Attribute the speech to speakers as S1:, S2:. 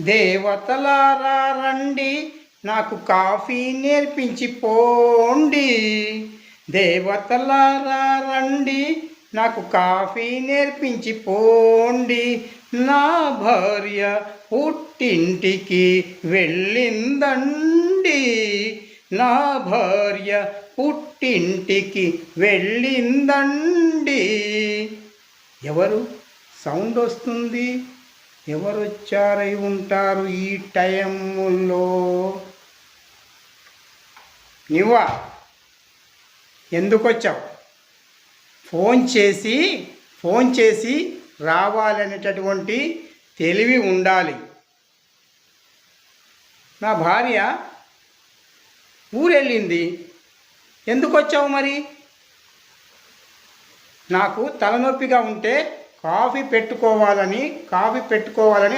S1: దేవతలారా రండి నాకు కాఫీ నేర్పించి పోండి. దేవతలారా రండి నాకు కాఫీ నేర్పించి పోండి. నా భార్య పుట్టింటికి వెళ్ళిందండి. నా భార్య పుట్టింటికి వెళ్ళిందండి. ఎవరు? సౌండ్ వస్తుంది. ఎవరు వచ్చారై ఉంటారు ఈ టైంలో నువ్వా ఎందుకొచ్చావు? ఫోన్ చేసి ఫోన్ చేసి రావాలనేటటువంటి తెలివి ఉండాలి. నా భార్య ఊరెళ్ళింది. ఎందుకు వచ్చావు మరి? నాకు తలనొప్పిగా ఉంటే కాఫీ పెట్టుకోవాలని కాఫీ పెట్టుకోవాలని